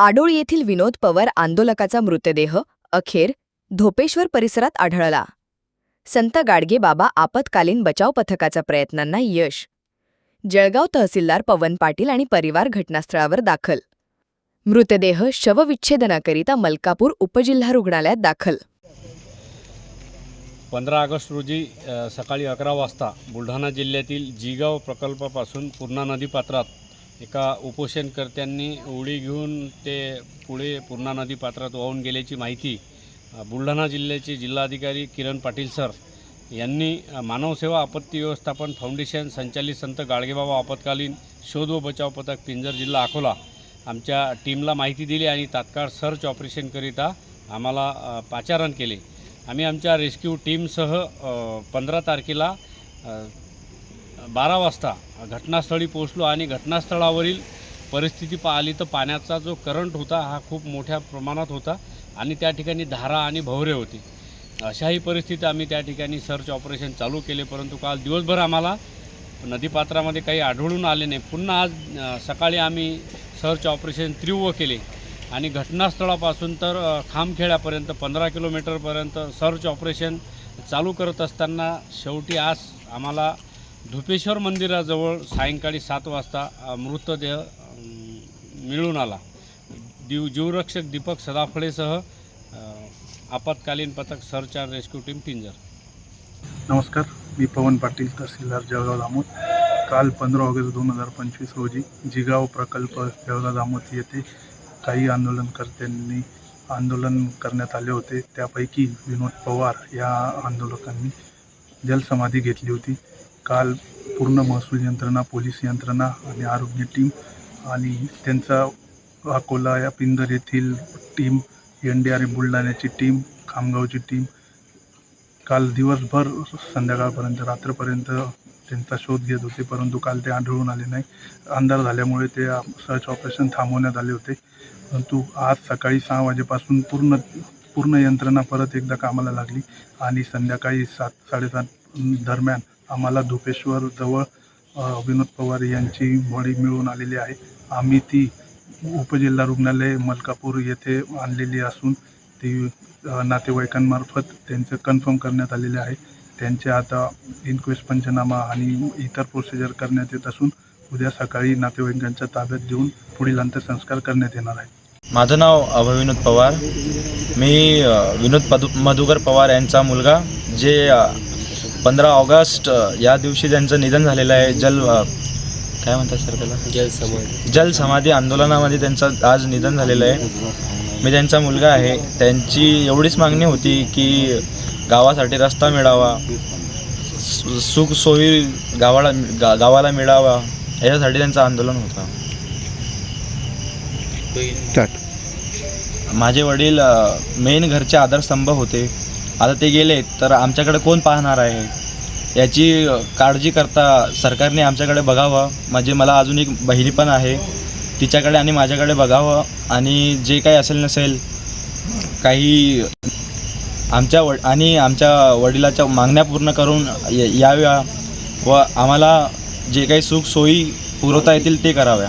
आडोळ येथील विनोद पवार आंदोलकाचा मृतदेह अखेर धोपेश्वर परिसरात आढळला. संत गाडगे बाबा आपत्कालीन बचाव पथकाच्या प्रयत्नांना यश. जळगाव तहसीलदार पवन पाटील आणि परिवार घटनास्थळावर दाखल. मृतदेह शवविच्छेदनाकरिता मलकापूर उपजिल्हा रुग्णालयात दाखल. पंधरा ऑगस्ट रोजी सकाळी अकरा वाजता बुलढाणा जिल्ह्यातील जिगाव प्रकल्पापासून पूर्णा नदीपात्रात एका उपोषणकर्त्यांनी उडी घेऊन ते पुढे पूर्णा नदी पात्रात वाहून गेल्याची माहिती बुलढाणा जिल्ह्याचे जिल्हाधिकारी किरण पाटील सर यांनी मानवसेवा आपत्ती व्यवस्थापन फाउंडेशन संचालित संत गाडगेबाबा आपत्कालीन शोध व बचाव पथक पिंजर जिल्हा अकोला आमच्या टीमला माहिती दिली आणि तात्काळ सर्च ऑपरेशनकरिता आम्हाला पाचारण केले. आम्ही आमच्या रेस्क्यू टीमसह पंधरा तारखेला बारा वाजता घटनास्थळी पोहोचलो आणि घटनास्थळावरील परिस्थिती पाहिली तर पाण्याचा जो करंट होता हा खूप मोठ्या प्रमाणात होता आणि त्या ठिकाणी धारा आणि भवरे होती. अशाही परिस्थितीत आम्ही त्या ठिकाणी सर्च ऑपरेशन चालू केले परंतु काल दिवसभर आम्हाला नदीपात्रामध्ये काही आढळून आले नाही. पुन्हा आज सकाळी आम्ही सर्च ऑपरेशन तीव्र केले आणि घटनास्थळापासून तर खामखेड्यापर्यंत पंधरा किलोमीटरपर्यंत सर्च ऑपरेशन चालू करत असताना शेवटी आज आम्हाला धुपेश्वर मंदिराजवळ सायंकाळी सात वाजता मृतदेह मिळून आला. दिव जीवरक्षक दीपक सदाफळेसह आपत्कालीन पथक search and rescue team Pinjar. नमस्कार मी पवन पाटील तहसीलदार जळगाव दामोद. काल पंधरा ऑगस्ट दोन हजार पंचवीस रोजी जिगाव प्रकल्प जळगाव दामोद येथे काही आंदोलनकर्त्यांनी आंदोलन करण्यात आले होते. त्यापैकी विनोद पवार या आंदोलकांनी जलसमाधी घेतली होती. काल पूर्ण महसूल यंत्रणा पोलीस यंत्रणा आणि आरोग्य टीम आणि त्यांचा अकोला या पिंजर येथील team N D R F बुलढाण्याची team खामगावची टीम काल दिवसभर संध्याकाळपर्यंत रात्रपर्यंत त्यांचा शोध घेत होते परंतु काल ते आढळून आले नाही. अंधार झाल्यामुळे ते सर्च ऑपरेशन थांबवण्यात आले होते. परंतु आज सकाळी सहा वाजेपासून पूर्ण पूर्ण यंत्रणा परत एकदा कामाला लागली आणि संध्याकाळी सात साडेसात दरम्यान आम्हाला धोपेश्वर जवळ विनोद पवार यांची बॉडी मिळून आलेली आहे. आम्ही ती उपजिल्हा रुग्णालय मलकापूर येथे आणलेली असून ती नातेवाईकांमार्फत त्यांचं कन्फर्म करण्यात आलेले आहे. त्यांचे आता इन्क्वेस्ट पंचनामा आणि इतर प्रोसिजर करण्यात येत असून उद्या सकाळी नातेवाईकांच्या ताब्यात देऊन पुढील अंत्यसंस्कार करण्यात येणार आहे. माझं नाव अभय विनोद पवार. मी विनोद पदु मधुकर पवार यांचा मुलगा जे पंधरा ऑगस्ट या दिवशी त्यांचं निधन झालेलं आहे जल काय म्हणतात सर त्याला? जलसमाधी जल समाधी आंदोलनामध्ये त्यांचं आज निधन झालेलं आहे. मी त्यांचा मुलगा आहे. त्यांची एवढीच मागणी होती की गावासाठी रस्ता मिळावा सु- सुख सोयी गावाला गा गावाला मिळावा याच्यासाठी त्यांचं आंदोलन होतं. माझे वडील मेन घरचे आधारस्तंभ होते. आता ते गेले तर आमच्याकडे कोण पाहणार आहे? याची काळजी करता सरकारने आमच्याकडे बघावं. म्हणजे मला अजून एक बहिणी पण आहे. तिच्याकडे आणि माझ्याकडे बघावं. आणि जे काही असेल नसेल काही आमच्या वड आणि आमच्या वडिलाच्या मागण्या पूर्ण करून याव्या. व आम्हाला जे काही सुख सोयी पुरवता येतील ते कराव्या.